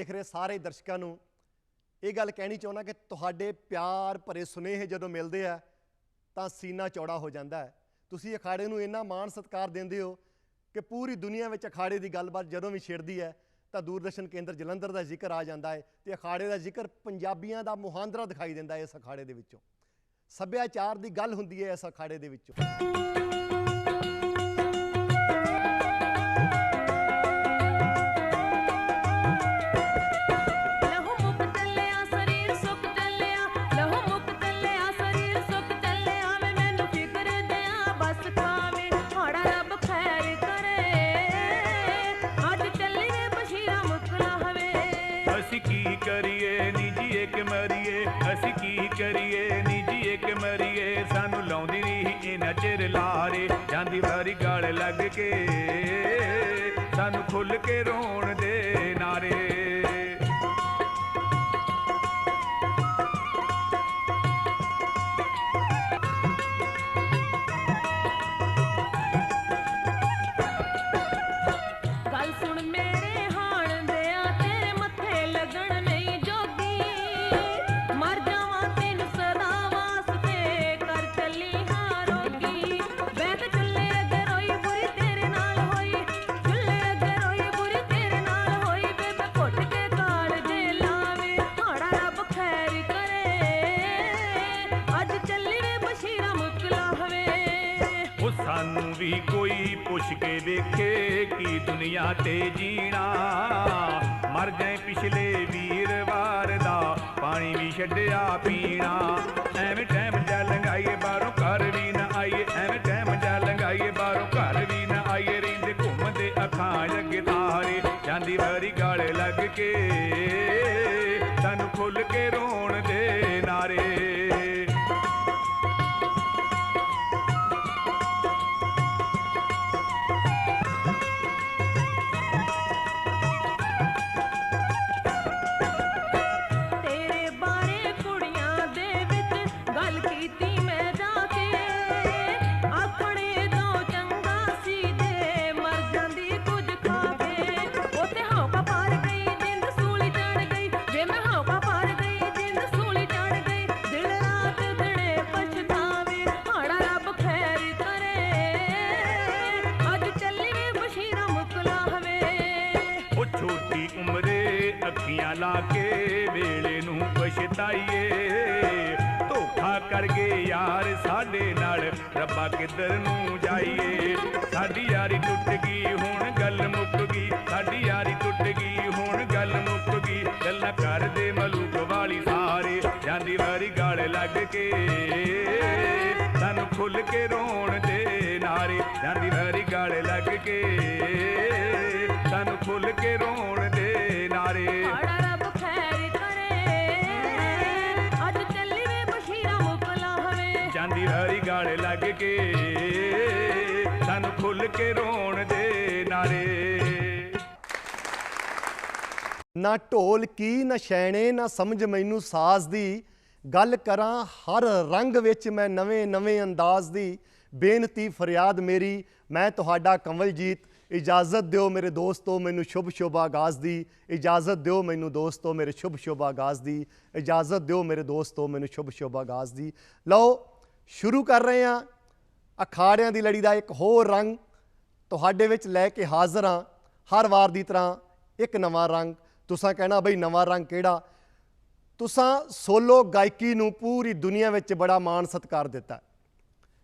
ਦੇਖ ਰਹੇ ਸਾਰੇ ਦਰਸ਼ਕਾਂ ਨੂੰ, ਇਹ ਗੱਲ ਕਹਿਣੀ ਚਾਹੁੰਦਾ ਕਿ ਤੁਹਾਡੇ ਪਿਆਰ ਭਰੇ ਸੁਨੇਹੇ ਜਦੋਂ ਮਿਲਦੇ ਆ, ਤਾਂ ਸੀਨਾ ਚੌੜਾ ਹੋ ਜਾਂਦਾ ਹੈ। ਤੁਸੀਂ ਅਖਾੜੇ ਨੂੰ ਇੰਨਾ ਮਾਣ ਸਤਿਕਾਰ ਦਿੰਦੇ ਹੋ ਕਿ ਪੂਰੀ ਦੁਨੀਆ ਵਿੱਚ ਅਖਾੜੇ ਦੀ ਗੱਲਬਾਤ ਜਦੋਂ ਵੀ ਛੇੜਦੀ ਹੈ, ਤਾਂ ਦੂਰਦਰਸ਼ਨ ਕੇਂਦਰ ਜਲੰਧਰ ਦਾ ਜ਼ਿਕਰ ਆ ਜਾਂਦਾ ਹੈ ਤੇ ਅਖਾੜੇ ਦਾ ਜ਼ਿਕਰ ਪੰਜਾਬੀਆਂ ਦਾ ਮੁਹਾਂਦਰਾ ਦਿਖਾਈ ਦਿੰਦਾ ਹੈ ਇਸ ਅਖਾੜੇ ਦੇ ਵਿੱਚੋਂ। ਸੱਭਿਆਚਾਰ ਦੀ ਗੱਲ ਹੁੰਦੀ ਹੈ ਇਸ ਅਖਾੜੇ ਦੇ ਵਿੱਚੋਂ। ਲੱਗ ਕੇ ਸਾਨੂੰ ਖੁੱਲ ਕੇ ਰੋਣ ਦੇ। ਪੁੱਛ ਕੇ ਵੇਖੇ ਕੀ ਦੁਨੀਆ ਤੇ ਜੀਣਾ। ਮਰ ਜਾਏ ਪਿਛਲੇ ਵੀਰਵਾਰ ਦਾ, ਪਾਣੀ ਵੀ ਛੱਡਿਆ ਪੀਣਾ। ਐਵੇਂ ਟਾਈਮ ਜਾ ਲੰਗਾਈਏ ਅੱਖੀਆਂ ਲਾ ਕੇ ਵੇਲੇ ਨੂੰ ਪਛਤਾਈਏ। ਧੋਖਾ ਕਰ ਗਏ ਯਾਰ ਸਾਡੇ ਨਾਲ ਰੱਬਾ ਕਿੱਧਰ ਨੂੰ ਜਾਈਏ। ਸਾਡੀ ਯਾਰੀ ਟੁੱਟ ਗਈ, ਹੁਣ ਗੱਲ ਮੁੱਕ ਗਈ। ਸਾਡੀ ਯਾਰੀ ਟੁੱਟ ਗਈ, ਹੁਣ ਗੱਲ ਮੁੱਕ ਗਈ। ਗੱਲਾਂ ਕਰਦੇ ਮਲੂਕ ਵਾਲੀ ਸਾਰੇ ਜਾਂਦੀ ਵਾਰੀ ਗਾਲ ਲੱਗ ਕੇ। ਸਾਨੂੰ ਖੁੱਲ ਕੇ ਰੋਣ ਦੇ ਨਾਰੇ, ਜਾਂਦੀ ਵਾਰੀ ਗਾਲ ਲੱਗ ਕੇ। ਸਾਨੂੰ ਖੁੱਲ ਕੇ ਰੋਣ ਦੇ ਨਾਰੇ। ਹਾੜਾ ਰੱਬ ਖੈਰ ਕਰੇ। ਅੱਜ ਚੱਲੀ ਵੇ ਬਸ਼ੀਰਾ ਮੁਕਲਾ ਹਵੇ। ਜਾਂਦੀ ਵਾਰੀ ਗਾਲ ਲੱਗ ਕੇ ਸਾਨੂੰ ਖੁੱਲ ਕੇ ਰੋਣ ਦੇ ਨਾਰੇ। ਨਾ ਢੋਲ ਕੀ ਨਾ ਸ਼ੈਣੇ ਨਾ ਸਮਝ ਮੈਨੂੰ ਸਾਜ਼ ਦੀ। ਗੱਲ ਕਰਾਂ ਹਰ ਰੰਗ ਵਿੱਚ ਮੈਂ ਨਵੇਂ ਨਵੇਂ ਅੰਦਾਜ਼ ਦੀ। ਬੇਨਤੀ ਫਰਿਆਦ ਮੇਰੀ ਮੈਂ ਤੁਹਾਡਾ ਕੰਵਲਜੀਤ ਇਜਾਜ਼ਤ ਦਿਓ ਮੇਰੇ ਦੋਸਤੋ ਮੈਨੂੰ ਸ਼ੁਭ ਸ਼ੁਭ ਆਗਾਜ਼ ਦੀ। ਇਜਾਜ਼ਤ ਦਿਓ ਮੈਨੂੰ ਦੋਸਤੋ ਮੇਰੇ ਸ਼ੁਭ ਸ਼ੁਭ ਆਗਾਜ਼ ਦੀ। ਇਜਾਜ਼ਤ ਦਿਓ ਮੇਰੇ ਦੋਸਤੋ ਮੈਨੂੰ ਸ਼ੁਭ ਸ਼ੁਭ ਆਗਾਜ਼ ਦੀ। ਲਓ, ਸ਼ੁਰੂ ਕਰ ਰਹੇ ਹਾਂ। ਅਖਾੜਿਆਂ ਦੀ ਲੜੀ ਦਾ ਇੱਕ ਹੋਰ ਰੰਗ ਤੁਹਾਡੇ ਵਿੱਚ ਲੈ ਕੇ ਹਾਜ਼ਰ ਹਾਂ। ਹਰ ਵਾਰ ਦੀ ਤਰ੍ਹਾਂ ਇੱਕ ਨਵਾਂ ਰੰਗ। ਤੁਸੀਂ ਕਹਿਣਾ, ਬਈ ਨਵਾਂ ਰੰਗ ਕਿਹੜਾ? ਤੁਸੀਂ ਸੋਲੋ ਗਾਇਕੀ ਨੂੰ ਪੂਰੀ ਦੁਨੀਆ ਵਿੱਚ ਬੜਾ ਮਾਣ ਸਤਿਕਾਰ ਦਿੱਤਾ। ਹੈ।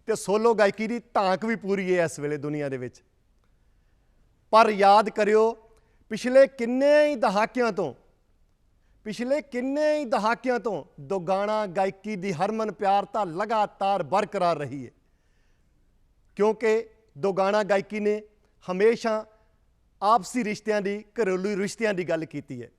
ਤੇ ਸੋਲੋ ਗਾਇਕੀ ਦੀ ਧਾਕ ਵੀ ਪੂਰੀ ਹੈ ਇਸ ਵੇਲੇ ਦੁਨੀਆ ਦੇ ਵਿੱਚ। ਪਰ ਯਾਦ ਕਰਿਓ, ਪਿਛਲੇ ਕਿੰਨੇ ਹੀ ਦਹਾਕਿਆਂ ਤੋਂ, ਪਿਛਲੇ ਕਿੰਨੇ ਹੀ ਦਹਾਕਿਆਂ ਤੋਂ ਦੁਗਾਣਾ ਗਾਇਕੀ ਦੀ ਹਰਮਨ ਪਿਆਰਤਾ ਲਗਾਤਾਰ ਬਰਕਰਾਰ ਰਹੀ ਹੈ ਕਿਉਂਕਿ ਦੁਗਾਣਾ ਗਾਇਕੀ ਨੇ ਹਮੇਸ਼ਾ ਆਪਸੀ ਰਿਸ਼ਤਿਆਂ ਦੀ, ਘਰੇਲੂ ਰਿਸ਼ਤਿਆਂ ਦੀ ਗੱਲ ਕੀਤੀ ਹੈ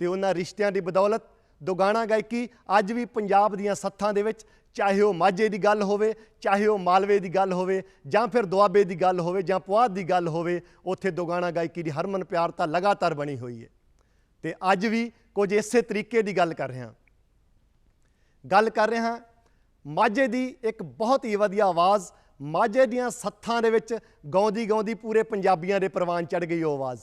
ਤੇ ਉਹਨਾਂ ਰਿਸ਼ਤਿਆਂ ਦੀ ਬਦੌਲਤ ਦੁਗਾਣਾ ਗਾਇਕੀ ਅੱਜ ਵੀ ਪੰਜਾਬ ਦੀਆਂ ਸੱਥਾਂ ਦੇ ਵਿੱਚ ਚਾਹੇ ਉਹ ਮਾਝੇ ਦੀ ਗੱਲ ਹੋਵੇ, ਚਾਹੇ ਉਹ ਮਾਲਵੇ ਦੀ ਗੱਲ ਹੋਵੇ, ਜਾਂ ਫਿਰ ਦੁਆਬੇ ਦੀ ਗੱਲ ਹੋਵੇ, ਜਾਂ ਪੁਆਧ ਦੀ ਗੱਲ ਹੋਵੇ, ਉੱਥੇ ਦੁਗਾਣਾ ਗਾਇਕੀ ਦੀ ਹਰਮਨ ਪਿਆਰਤਾ ਲਗਾਤਾਰ ਬਣੀ ਹੋਈ ਹੈ। ਤੇ ਅੱਜ ਵੀ ਕੁਝ ਇਸੇ ਤਰੀਕੇ ਦੀ ਗੱਲ ਕਰ ਰਿਹਾ ਗੱਲ ਕਰ ਰਿਹਾ ਮਾਝੇ ਦੀ ਇੱਕ ਬਹੁਤ ਹੀ ਵਧੀਆ ਆਵਾਜ਼, ਮਾਝੇ ਦੀਆਂ ਸੱਥਾਂ ਦੇ ਵਿੱਚ ਗਾਉਂਦੀ ਗਾਉਂਦੀ ਪੂਰੇ ਪੰਜਾਬੀਆਂ ਦੇ ਪ੍ਰਵਾਨ ਚੜ ਗਈ ਉਹ ਆਵਾਜ਼।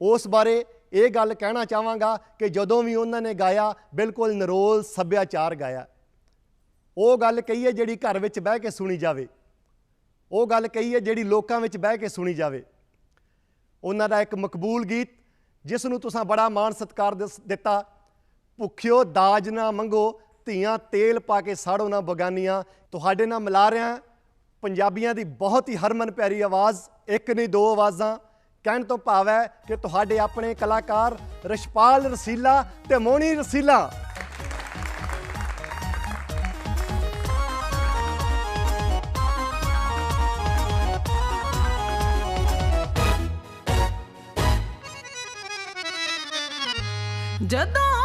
ਉਸ ਬਾਰੇ ਇਹ ਗੱਲ ਕਹਿਣਾ ਚਾਹਾਂਗਾ ਕਿ ਜਦੋਂ ਵੀ ਉਹਨਾਂ ਨੇ ਗਾਇਆ, ਬਿਲਕੁਲ ਨਰੋਲ ਸੱਭਿਆਚਾਰ ਗਾਇਆ। ਉਹ ਗੱਲ ਕਹੀਏ ਜਿਹੜੀ ਘਰ ਵਿੱਚ ਬਹਿ ਕੇ ਸੁਣੀ ਜਾਵੇ। ਉਹ ਗੱਲ ਕਹੀਏ ਜਿਹੜੀ ਲੋਕਾਂ ਵਿੱਚ ਬਹਿ ਕੇ ਸੁਣੀ ਜਾਵੇ। ਉਹਨਾਂ ਦਾ ਇੱਕ ਮਕਬੂਲ ਗੀਤ, ਜਿਸ ਨੂੰ ਤੁਸੀਂ ਬੜਾ ਮਾਣ ਸਤਿਕਾਰ ਦਿਸ- ਦਿੱਤਾ, ਭੁੱਖਿਓ ਦਾਜ ਨਾ ਮੰਗੋ, ਧੀਆਂ ਤੇਲ ਪਾ ਕੇ ਸਾੜੋ ਨਾ ਬਗਾਨੀਆਂ, ਤੁਹਾਡੇ ਨਾਲ ਮਿਲਾ ਰਿਹਾ। ਪੰਜਾਬੀਆਂ ਦੀ ਬਹੁਤ ਹੀ ਹਰਮਨ ਪਿਆਰੀ ਆਵਾਜ਼, ਇੱਕ ਨਹੀਂ ਦੋ ਆਵਾਜ਼ਾਂ। ਕਹਿਣ ਤੋਂ ਭਾਵ ਹੈ ਕਿ ਤੁਹਾਡੇ ਆਪਣੇ ਕਲਾਕਾਰ ਰਸ਼ਪਾਲ ਰਸੀਲਾ ਤੇ ਮੋਣੀ ਰਸੀਲਾ ਜਦੋਂ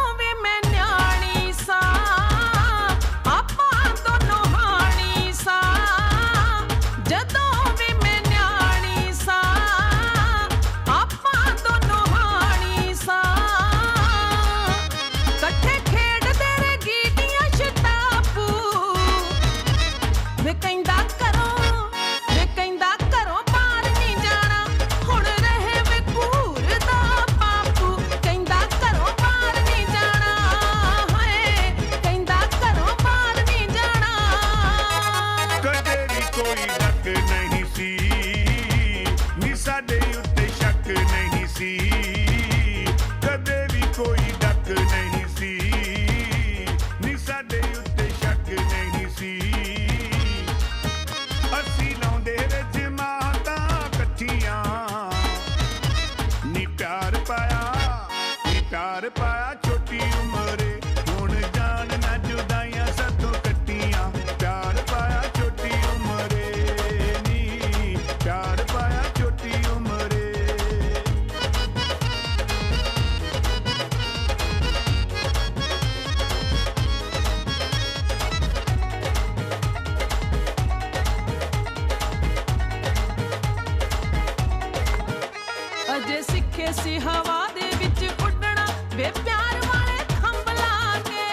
ਅਜੇ ਸਿੱਖੇ ਸੀ ਹਵਾ ਦੇ ਵਿੱਚ ਉੱਡਣਾ, ਵੇ ਪਿਆਰ ਵਾਲੇ ਥੰਬ ਲਾ ਕੇ।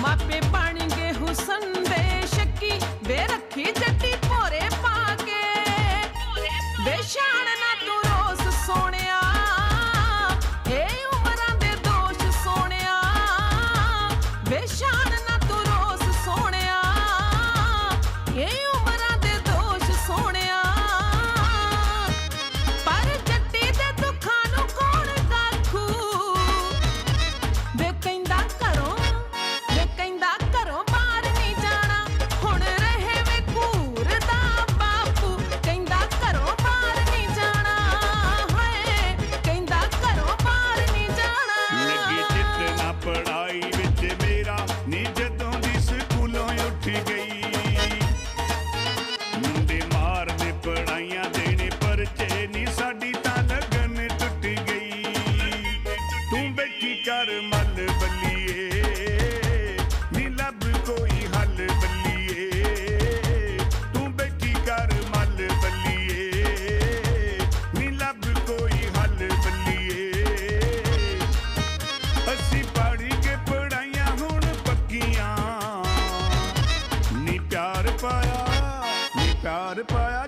ਮਾਪੇ ਬਣ ਗਏ ਹੁਸਨ ਪਰਚੇ ਨੀ ਸਾਡੀ ਤਾਂ ਲਗਨ ਟੁੱਟ ਗਈ। ਤੂੰ ਬੈਠੀ ਕਰ ਮੱਲ ਬੱਲੀਏ, ਨੀ ਲੱਭ ਕੋਈ ਹੱਲ ਬੱਲੀਏ। ਤੂੰ ਬੈਠੀ ਕਰ ਮੱਲ ਬੱਲੀਏ, ਨੀ ਲੱਭ ਕੋਈ ਹੱਲ ਬੱਲੀਏ। ਅਸੀਂ ਪੜ੍ਹ ਕੇ ਪੜਾਈਆਂ ਹੁਣ ਪੱਕੀਆਂ। ਨੀ ਪਿਆਰ ਪਾਇਆ, ਨੀ ਪਿਆਰ ਪਾਇਆ